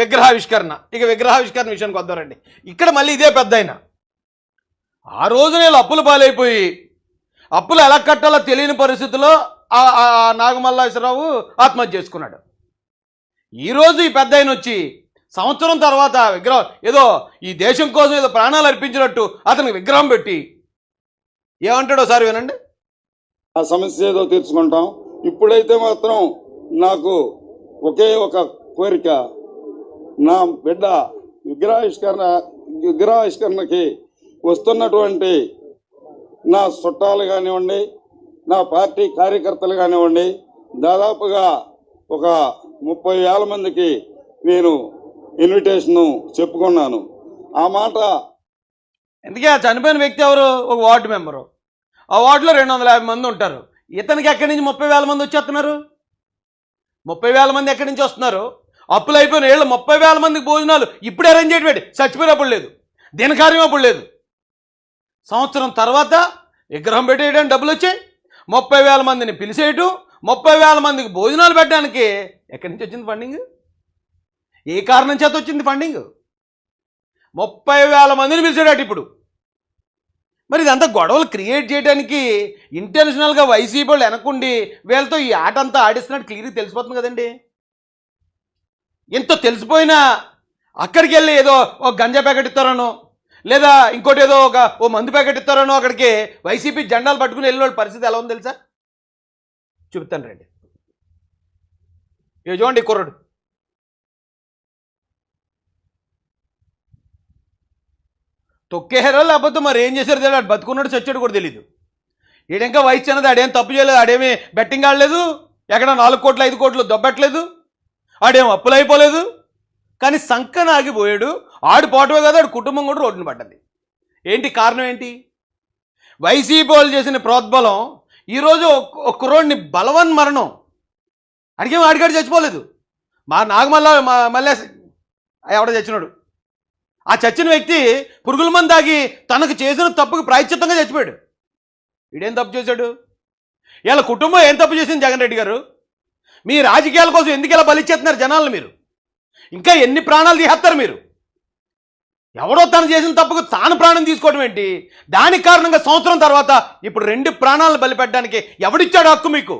విగ్రహావిష్కరణ. ఇక విగ్రహావిష్కరణ విషయానికి వద్దారండి ఇక్కడ మళ్ళీ ఇదే పెద్ద ఆయన. ఆ రోజు నేను అప్పుల పాలైపోయి అప్పులు ఎలా కట్టాలో తెలియని పరిస్థితిలో నాగమల్లేశ్వరరావు ఆత్మహత్య చేసుకున్నాడు. ఈరోజు ఈ పెద్ద ఆయన వచ్చి సంవత్సరం తర్వాత విగ్రహం ఏదో ఈ దేశం కోసం ఏదో ప్రాణాలు అర్పించినట్టు అతనికి విగ్రహం పెట్టి ఏమంటాడో సార్ వినండి. ఆ సమస్య ఏదో తీర్చుకుంటాం. ఇప్పుడైతే మాత్రం నాకు ఒకే ఒక కోరిక నా బిడ్డ విగ్రహావిష్కరణ విగ్రహావిష్కరణకి వస్తున్నటువంటి నా చుట్టాలు కానివ్వండి నా పార్టీ కార్యకర్తలు కానివ్వండి దాదాపుగా ఒక ముప్పై వేల మందికి నేను ఇన్విటేషన్ చెప్పుకున్నాను. ఆ మాట ఎందుకే? ఆ చనిపోయిన వ్యక్తి ఎవరు? ఒక వార్డు మెంబరు. ఆ వార్డులో రెండు వందల యాభై మంది ఉంటారు. ఇతనికి ఎక్కడి నుంచి ముప్పై వేల మంది వచ్చేస్తున్నారు? ముప్పై వేల మంది ఎక్కడి నుంచి వస్తున్నారు? అప్పులు అయిపోయిన ఏళ్ళు ముప్పై వేల మందికి భోజనాలు ఇప్పుడు అరేంజ్ చేయడం చచ్చిపోయినప్పుడు లేదు. దినకార్యం అప్పుడు లేదు. సంవత్సరం తర్వాత విగ్రహం పెట్టేయడానికి డబ్బులు వచ్చాయి. ముప్పై వేల మందిని పిలిచేయటం ముప్పై వేల మందికి భోజనాలు పెట్టడానికి ఎక్కడి నుంచి వచ్చింది ఫండింగ్ ఏ కారణం చేత వచ్చింది ఫండింగ్ ముప్పై వేల మందిని పిలిచాడట ఇప్పుడు. మరి ఇదంతా గొడవలు క్రియేట్ చేయడానికి ఇంటెన్షనల్గా వైసీపీ వాళ్ళు వెనకుండి వీళ్ళతో ఈ ఆట అంతా ఆడిస్తున్నట్టు క్లియర్గా తెలిసిపోతుంది కదండి. ఎంతో తెలిసిపోయినా అక్కడికి వెళ్ళి ఏదో ఒక గంజా ప్యాకెట్ ఇస్తారనో లేదా ఇంకోటి ఏదో ఒక ఓ మందు ప్యాకెట్ ఇస్తారనో అక్కడికి వైసీపీ జెండాలు పట్టుకుని వెళ్ళిన పరిస్థితి ఎలా ఉంది తెలుసా? చూపుతాను రండి. ఇక చూడండి కుర్రడు కుర్రడు. తొక్కేహారో లేకపోతే మరి ఏం చేశారు తెలియదు. బతుకున్నాడు చచ్చాడు కూడా తెలియదు ఈడెంకా వయసు అన్నది ఆడేం తప్పు చేయలేదు ఆడేమి బెట్టింగ్ ఆడలేదు ఎక్కడ నాలుగు కోట్లు ఐదు కోట్లు దొబ్బట్లేదు. ఆడేం అప్పులు అయిపోలేదు. కానీ సంకన ఆగిపోయాడు. ఆడు పోవటమే కదా ఆడు కుటుంబం కూడా రోడ్డున పడ్డది. ఏంటి కారణం ఏంటి? వైసీపీ వాళ్ళు చేసిన ప్రోద్బలం ఈరోజు ఒక- కుర్రోడిని బలవన్ మరణం. అడిగేం ఆడిగాడు చచ్చిపోలేదు. మా నాగమల్ల మా- మళ్ళీ ఎవడ చచ్చినాడు. ఆ చచ్చిన వ్యక్తి పురుగుల మంది తాగి తనకు చేసిన తప్పుకు ప్రాయశ్చిత్తంగా చచ్చిపోయాడు. వీడేం తప్పు చేశాడు? ఇలా కుటుంబం ఏం తప్పు చేసింది జగన్ రెడ్డి గారు? మీ రాజకీయాల కోసం ఎందుకు ఇలా బలిచ్చేస్తున్నారు జనాలను మీరు? ఇంకా ఎన్ని ప్రాణాలు తీసేస్తారు మీరు? ఎవడో తను చేసిన తప్పుకు తాను ప్రాణం తీసుకోవడం ఏంటి? దానికి కారణంగా సంవత్సరం తర్వాత ఇప్పుడు రెండు ప్రాణాలను బలిపెట్టడానికి ఎవడిచ్చాడు హక్కు మీకు?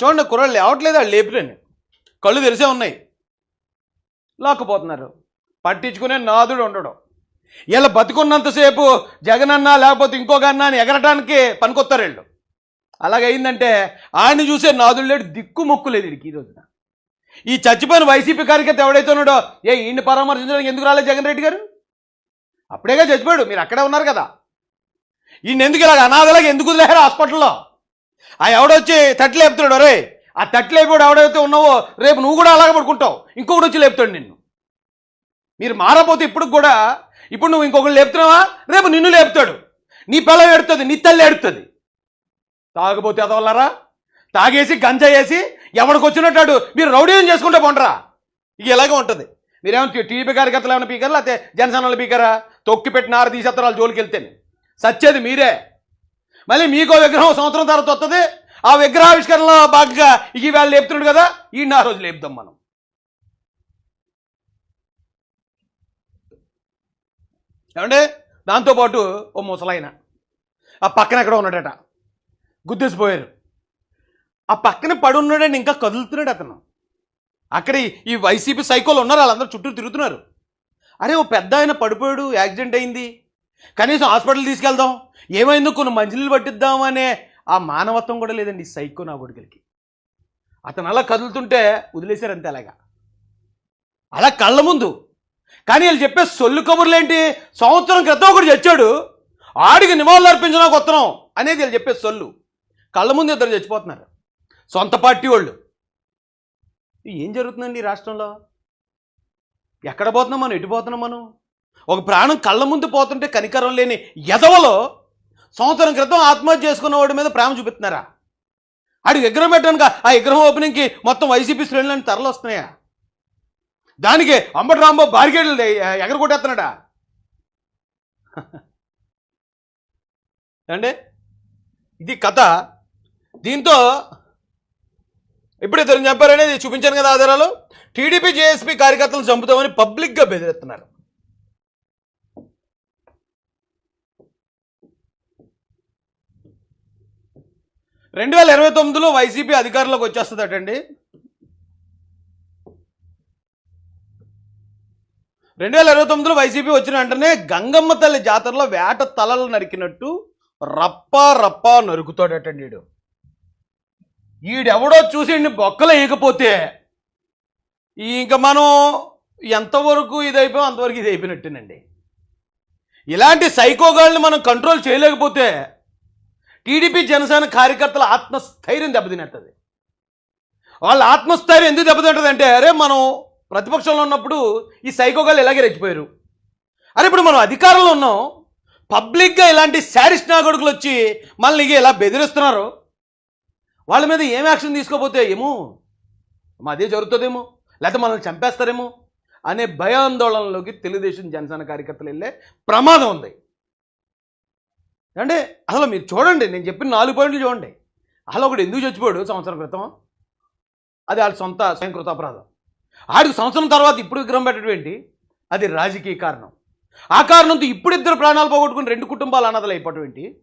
చూడండి కుర్రాళ్ళు లేవట్లేదు వాళ్ళు లేపిరండి కళ్ళు తెరిసే ఉన్నాయి. లాక్కుపోతున్నారు. పట్టించుకునే నాదుడు ఉండడం. ఇలా బతుకున్నంతసేపు జగనన్నా లేకపోతే ఇంకొక అని ఎగరటానికి పనికొస్తారు వీళ్ళు. అలాగైందంటే ఆయన్ని చూసే నాదుడు లేడు దిక్కు మొక్కు లేదు వీడికి ఈ రోజున. ఈ చచ్చిపోయిన వైసీపీ కార్యకర్త ఎవడైతే ఉన్నాడో ఏ ఈయన్ని పరామర్శించడానికి ఎందుకు రాలేదు జగన్ రెడ్డి గారు? అప్పుడేగా చచ్చిపోయాడు మీరు అక్కడే ఉన్నారు కదా. ఈయన ఎందుకు ఇలాగ అనాథలాగా ఎందుకు లేరు హాస్పిటల్లో? ఆ ఎవడొచ్చి తట్లు లేపుతున్నాడు రే ఆ తట్లు లేపాడు ఎవడైతే ఉన్నావో రేపు నువ్వు కూడా అలాగే పడుకుంటావు. ఇంకొకటి వచ్చి లేపుతాడు నిన్ను. మీరు మారపోతే ఇప్పుడు కూడా ఇప్పుడు నువ్వు ఇంకొకరు లేపుతున్నావా? రేపు నిన్ను లేపుతాడు. నీ పిల్ల ఎడుతుంది నీ తల్లి ఎడుతుంది తాగపోతే అదవల్లరా తాగేసి గంజా వేసి ఎవడికి వచ్చినట్టాడు? మీరు రౌడీయం చేసుకుంటే పోండరా. ఇక ఇలాగే ఉంటుంది. మీరేమో టీడీపీ కార్యకర్తలు ఏమైనా పీకరా? లేకపోతే జనసేనలు పీకరా? తొక్కి పెట్టిన ఆరు తీసేస్తారు వాళ్ళు జోలికి వెళ్తేనే సచ్చేది మీరే. మళ్ళీ మీకో విగ్రహం సంవత్సరం తర్వాత వస్తుంది ఆ విగ్రహావిష్కరణలో భాగంగా ఈ వాళ్ళు లేపుతున్నాడు కదా ఈ ఆ రోజు లేపుదాం మనం. ఏమంటే దాంతోపాటు ఓ ముసలాయన. ఆ పక్కన ఎక్కడ ఉన్నాడట. గుద్దేసిపోయారు. ఆ పక్కన పడి ఉన్నాడని ఇంకా కదులుతున్నాడు అతను. అక్కడ ఈ- ఈ వైసీపీ సైకోలు ఉన్నారు వాళ్ళందరూ చుట్టూ తిరుగుతున్నారు. అరే ఓ పెద్ద ఆయన పడిపోయాడు యాక్సిడెంట్ అయింది. కనీసం హాస్పిటల్ తీసుకెళ్దాం. ఏమైందో కొన్ని మంచినీళ్ళు పట్టిద్దాం అనే ఆ మానవత్వం కూడా లేదండి సైకో నా కొడుకులకి అతను అలా కదులుతుంటే వదిలేశారు అంతే అలాగా. అలా కళ్ళ ముందు. కానీ వీళ్ళు చెప్పే సొల్లు కబుర్లు ఏంటి సంవత్సరం క్రితం ఒకటి చచ్చాడు. ఆడికి నివాళులు అర్పించడానికి వస్తున్నాం అనేది వీళ్ళు చెప్పే సొల్లు. కళ్ళ ముందు ఇద్దరు చచ్చిపోతున్నారు. సొంత పార్టీ వాళ్ళు. ఏం జరుగుతుందండి రాష్ట్రంలో? ఎక్కడ పోతున్నాం మనం? ఎటు పోతున్నాం మనం? ఒక ప్రాణం కళ్ళ ముందు పోతుంటే కనికరం లేని ఎదవలో సంవత్సరం క్రితం ఆత్మహత్య చేసుకున్న వాడి మీద ప్రేమ చూపిస్తున్నారా? ఆడికి విగ్రహం పెట్టానుక ఆ విగ్రహం ఓపెనింగ్కి మొత్తం వైసీపీ శ్రేణులని తరలు వస్తున్నాయా? దానికి అంబటి రాంబాబు బారికేడ్లు ఎగరగొట్టేస్తున్నాడా? అండి ఇది కథ. దీంతో ఇప్పుడు ఇద్దరు చెప్పారనేది చూపించాను కదా ఆధారాలు. టీడీపీ జేఎస్పీ కార్యకర్తలను చంపుతామని పబ్లిక్గా బెదిరిస్తున్నారు. రెండు వేల ఇరవై తొమ్మిదిలో వైసీపీ అధికారంలోకి వచ్చేస్తుందటండి. రెండు వేల ఇరవై తొమ్మిదిలో వైసీపీ వచ్చిన వెంటనే గంగమ్మ తల్లి జాతరలో వేట తలలు నరికినట్టు రప్పా రప్పా నరుకుతాడటండి వీడు ఈడెవడో చూసి బొక్కలు వేయకపోతే ఇంకా మనం ఎంతవరకు ఇది అయిపోయాం అంతవరకు ఇది అయిపోయినట్టేనండి ఇలాంటి సైకోగాళ్ళని మనం కంట్రోల్ చేయలేకపోతే టీడీపీ జనసేన కార్యకర్తల ఆత్మస్థైర్యం దెబ్బతినేస్తుంది వాళ్ళ ఆత్మస్థైర్యం ఎందుకు దెబ్బతింటుంది అంటే అరే మనం ప్రతిపక్షంలో ఉన్నప్పుడు ఈ సైకోగాలు ఇలాగే రెచ్చిపోయారు. అరే ఇప్పుడు మనం అధికారంలో ఉన్నాం పబ్లిక్గా ఇలాంటి శారీస్ నాగొడుకులు వచ్చి మనల్ని ఇలా బెదిరిస్తున్నారు. వాళ్ళ మీద ఏం యాక్షన్ తీసుకోపోతే ఏమో అదే జరుగుతుందేమో? లేకపోతే మనల్ని చంపేస్తారేమో? అనే భయాందోళనలోకి తెలుగుదేశం జనసేన కార్యకర్తలు వెళ్ళే ప్రమాదం ఉంది. అంటే అసలు మీరు చూడండి నేను చెప్పిన నాలుగు పాయింట్లు చూడండి. అసలు ఒకడు ఎందుకు చచ్చిపోయాడు సంవత్సరం క్రితం? అది వాళ్ళ సొంత స్వయంకృత అపరాధం. ఆడికి సంవత్సరం తర్వాత ఇప్పుడు విగ్రహం పెట్టడం ఏంటి? అది రాజకీయ కారణం. ఆ కారణంతో ఇప్పుడు ఇద్దరు ప్రాణాలు పోగొట్టుకుని రెండు కుటుంబాలు అన్నదలు అయిపోవటం ఏంటి?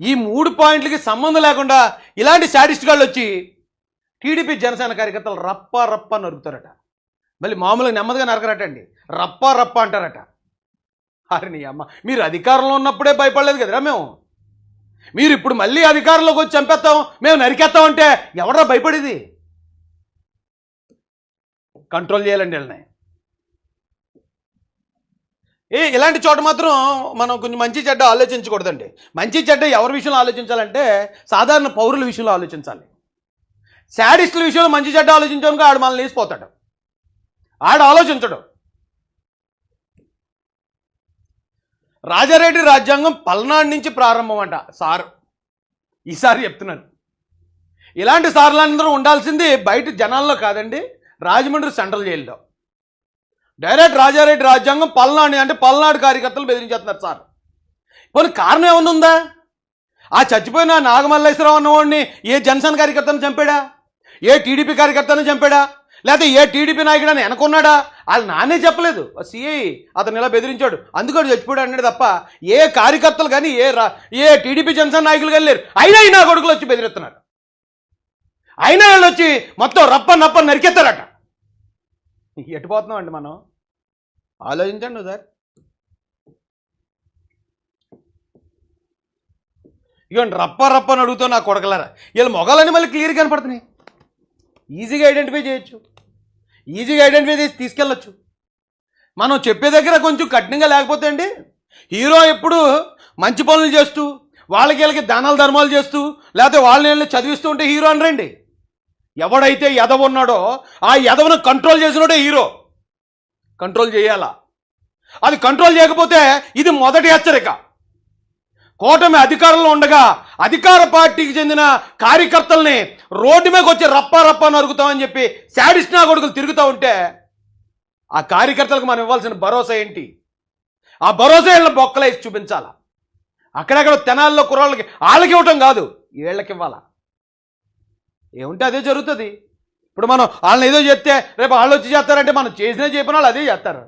ఈ మూడు పాయింట్లకి సంబంధం లేకుండా ఇలాంటి శాడిస్ట్ గాళ్ళు వచ్చి టీడీపీ జనసేన కార్యకర్తలు రప్ప రప్ప నరుకుతారట. మళ్ళీ మామూలుగా నెమ్మదిగా నరకరటండి. రప్ప రప్ప అంటారట. అరే నీ అమ్మ మీరు అధికారంలో ఉన్నప్పుడే భయపడలేదు కదరా మేము? మీరు ఇప్పుడు మళ్ళీ అధికారంలోకి వచ్చి చంపేస్తాం మేము నరికేస్తాం అంటే ఎవడరా భయపడేది? కంట్రోల్ చేయాలండి వీళ్ళని. ఏ ఇలాంటి చోట మాత్రం మనం కొంచెం మంచి చెడ్డ ఆలోచించకూడదండి. మంచి చెడ్డ ఎవరి విషయంలో ఆలోచించాలంటే సాధారణ పౌరుల విషయంలో ఆలోచించాలి. శాడిస్టుల విషయంలో మంచి చెడ్డ ఆలోచించడానికి ఆడు మనల్ని వేసిపోతాడు ఆడు ఆలోచించడం. రాజారెడ్డి రాజ్యాంగం పల్నాడు నుంచి ప్రారంభం అంట సార్. ఈసారి చెప్తున్నాను. ఇలాంటి సార్లందరూ ఉండాల్సింది బయట జనాల్లో కాదండి రాజమండ్రి సెంట్రల్ జైల్లో. డైరెక్ట్ రాజారెడ్డి రాజ్యాంగం పల్నాడు అంటే పల్నాడు కార్యకర్తలు బెదిరించేస్తున్నారు సార్. పోనీ కారణం ఏమన్నా ఉందా? ఆ చచ్చిపోయిన నాగమల్లేశ్వరరావు అన్నవాడిని ఏ జనసేన కార్యకర్తను చంపాడా? ఏ టీడీపీ కార్యకర్తను చంపాడా? లేకపోతే ఏ టీడీపీ నాయకుడు అని వెనకున్నాడా? వాళ్ళు నానే చెప్పలేదు. సిఐ అతను ఇలా బెదిరించాడు. అందుకని చచ్చిపోయాడు అన్నాడు తప్ప ఏ కార్యకర్తలు కానీ ఏ రా ఏ టీడీపీ జనసేన నాయకులు కానీ లేరు. అయినా ఈ నా కొడుకులు వచ్చి బెదిరిస్తున్నారు అయినా వాళ్ళు వచ్చి మొత్తం రప్ప నప్ప నరికెత్తారట ఎట్టుపోతున్నాం అండి మనం? ఆలోచించండి సార్ ఇవ్వండి రప్ప రప్ప అని అడుగుతావు నా కొడకలారా. వీళ్ళ మొగాలని మళ్ళీ క్లియర్ కనపడుతున్నాయి. ఈజీగా ఐడెంటిఫై చేయొచ్చు. ఈజీగా ఐడెంటిఫై చేసి తీసుకెళ్ళొచ్చు. మనం చెప్పే దగ్గర కొంచెం కఠినంగా లేకపోతే అండి హీరో ఎప్పుడు మంచి పనులు చేస్తూ వాళ్ళకి వీళ్ళకి దానాలు ధర్మాలు చేస్తూ లేకపోతే వాళ్ళని వీళ్ళని చదివిస్తూ ఉంటే హీరో అనరండి. ఎవడైతే ఎదవ ఉన్నాడో ఆ ఎదవను కంట్రోల్ చేసినోడే హీరో. కంట్రోల్ చేయాలా? అది కంట్రోల్ చేయకపోతే ఇది మొదటి హెచ్చరిక. కూటమి అధికారంలో ఉండగా అధికార పార్టీకి చెందిన కార్యకర్తల్ని రోడ్డు మీదకి వచ్చి రప్ప రప్ప నరుగుతామని చెప్పి శాడిస్ట్ కొడుకులు తిరుగుతూ ఉంటే ఆ కార్యకర్తలకు మనం ఇవ్వాల్సిన భరోసా ఏంటి? ఆ భరోసా వీళ్ళని బొక్కలేసి చూపించాల? అక్కడక్కడ తెనాల్లో కుర్రాళ్ళకి వాళ్ళకి ఇవ్వటం కాదు వీళ్ళకి ఇవ్వాలా? ఏముంటే అదే జరుగుతుంది. ఇప్పుడు మనం వాళ్ళని ఏదో చెప్తే రేపు వాళ్ళు వచ్చి చేస్తారంటే మనం చేసినా చెప్పిన వాళ్ళు అదే చేస్తారు.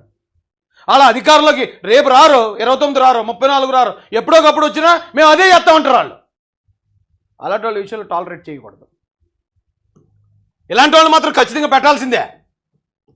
అలా అధికారంలోకి రేపు రారు ఇరవై తొమ్మిది రారు ముప్పై నాలుగు రారు ఎప్పుడోకప్పుడు వచ్చినా మేము అదే చేస్తామంటారు వాళ్ళు. అలాంటి వాళ్ళ విషయంలో టాలరేట్ చేయకూడదు. ఇలాంటి వాళ్ళు మాత్రం ఖచ్చితంగా పెట్టాల్సిందే.